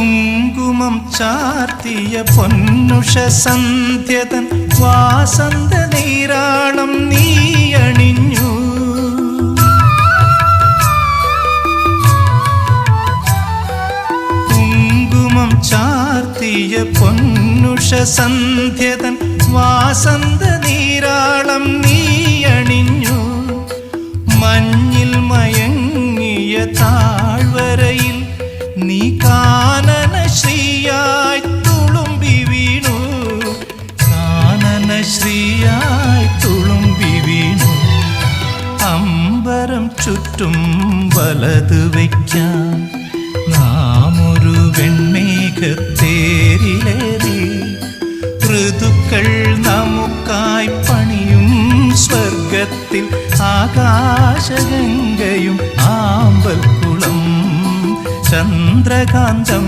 കുങ്കുമം ചാർത്തിയ പൊന്നുഷ സന്ധ്യതൻ വാസന്ത നീരാളം നീയണിഞ്ഞു കുങ്കുമം ചാർത്തിയ പൊന്നുഷ സന്ധ്യതൻ വാസന്ത നീരാളം നീയണിഞ്ഞു മഞ്ഞിൽ മയങ്ങിയ താഴ്വരയിൽ നീ കാനന ശ്രീയായി തുളുമ്പി വീണു. അമ്പരം ചുറ്റും വലത് വയ്ക്കാൻ നാം ഒരു വെൺമേഘത്തേരിലേറി ഋതുക്കൾ നമുക്കായി പണിയും സ്വർഗത്തിൽ ആകാശഗംഗയും ആമ്പൽക്കുളം ചന്ദ്രകാന്തം